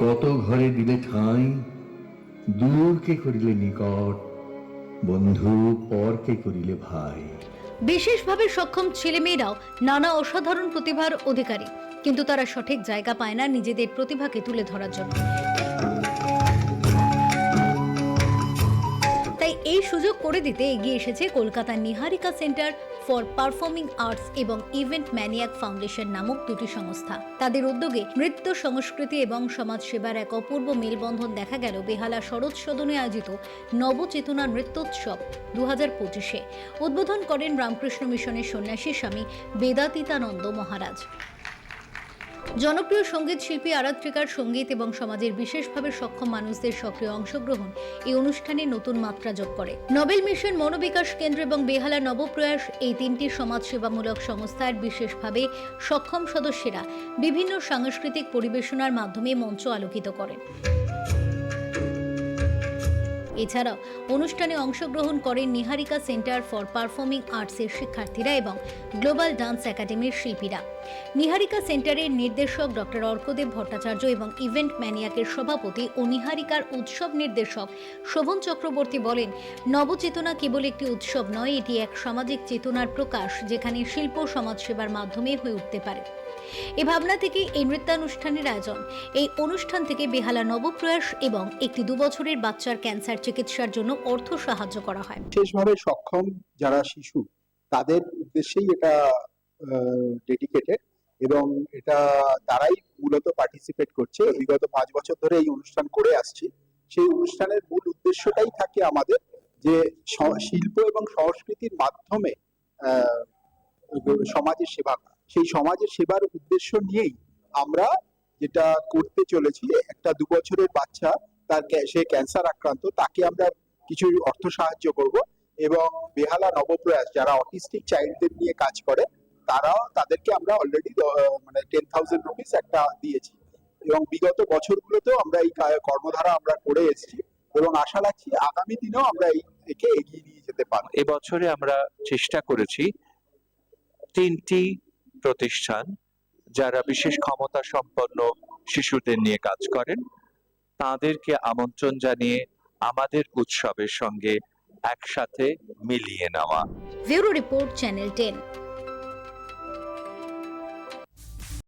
কত ঘরে দিলে ঠাঁই? দূরকে করিলে নিকট? বন্ধু পরকে করিলে ভাই? বিশেষভাবে সক্ষম ছেলেমেয়েরাও নানা অসাধারণ প্রতিভার অধিকারী। কিন্তু তারা সঠিক জায়গা পায় না নিজেদের প্রতিভাকে তুলে ধরার জন্য। তাই এই সুযোগ করে দিতে এগিয়ে এসেছে কলকাতার Niharika centre for performing arts এবং ইভেন্ট ম্যানিয়াক ফাউন্ডেশন নামক দুটি সংস্থা। তাদের উদ্যোগে নৃত্য সংস্কৃতি এবং সমাজ সেবার এক অপূর্ব মেলবন্ধন দেখা গেল বেহালা শরৎ সদনে আয়োজিত নবচেতনা নৃত্যোৎসব দু হাজার পঁচিশে। উদ্বোধন করেন রামকৃষ্ণ মিশনের সন্ন্যাসী স্বামী বেদাতীতানন্দ মহারাজ। জনপ্রিয় সংগীত শিল্পী, আরাত্রিকার সংগীত এবং সমাজের বিশেষভাবে সক্ষম মানুষদের সক্রিয় অংশগ্রহণ এই অনুষ্ঠানে নতুন মাত্রা যোগ করে। নবেল মিশন, মনোবিকাশ কেন্দ্র এবং বেহালা নবপ্রয়াস এই তিনটি সমাজসেবামূলক সংস্থার বিশেষভাবে সক্ষম সদস্যেরা বিভিন্ন সাংস্কৃতিক পরিবেশনার মাধ্যমে মঞ্চ আলোকিত করেন। এছাড়াও অনুষ্ঠানে অংশগ্রহণ করেন নিহারিকা সেন্টার ফর পারফর্মিং আর্টসের শিক্ষার্থীরা এবং গ্লোবাল ডান্স একাডেমির শিল্পীরা। নিহারিকা সেন্টারের নির্দেশক ডক্টর অর্কদেব ভট্টাচার্য এবং ইভেন্ট ম্যানিয়াকের সভাপতি ও নিহারিকার উৎসব নির্দেশক শোভন চক্রবর্তী বলেন, নবচেতনা কেবল একটি উৎসব নয়, এটি এক সামাজিক চেতনার প্রকাশ যেখানে শিল্প সমাজসেবার মাধ্যমে হয়ে উঠতে পারে। এ ভাবনা থেকে এই নৃত্যানুষ্ঠানের আয়োজন। এই অনুষ্ঠান থেকে বেহালা নবপ্রয়াস এবং একটি দুবছরের বাচ্চার ক্যান্সার চিকিৎসার জন্য অর্থ সাহায্য করা হয়। বিশেষভাবে সক্ষম যারা শিশু, তাদের উদ্দেশ্যেই এটা ডেডিকেটেড এবং এটা তারাই মূলত পার্টিসিপেট করছে। বিগত পাঁচ বছর ধরে এই অনুষ্ঠান করে আসছি। সেই অনুষ্ঠানের মূল উদ্দেশ্যটাই থাকে আমাদের যে শিল্প এবং সংস্কৃতির মাধ্যমে সমাজের সেবা। সেই সমাজের সেবার উদ্দেশ্য নিয়েই আমরা যেটা করতে চলেছি, একটা দু বছরের বাচ্চা তার সে ক্যান্সার আক্রান্ত, তাকে আমরা কিছু অর্থ সাহায্য করব এবং বেহালা নবপ্রয়াস, যারা অটিস্টিক চাইল্ডদের নিয়ে কাজ করে, তারাও, তাদেরকে আমরা অলরেডি মানে টেন থাউজেন্ড রুপিস একটা দিয়েছি। এবং বিগত বছরগুলোতেও আমরা এই কর্মধারা আমরা করে এসেছি এবং আশা রাখছি আগামী দিনেও আমরা এই একে এগিয়ে নিয়ে যেতে পারব। এবছরে আমরা চেষ্টা করেছি তিনটি প্রতিষ্ঠান যারা বিশেষ ক্ষমতা সম্পন্ন শিশুদের নিয়ে কাজ করেন। তাদেরকে আমন্ত্রণ জানিয়ে আমাদের উৎসবের সঙ্গে একসাথে মিলিয়ে নেওয়া। Report channel ten.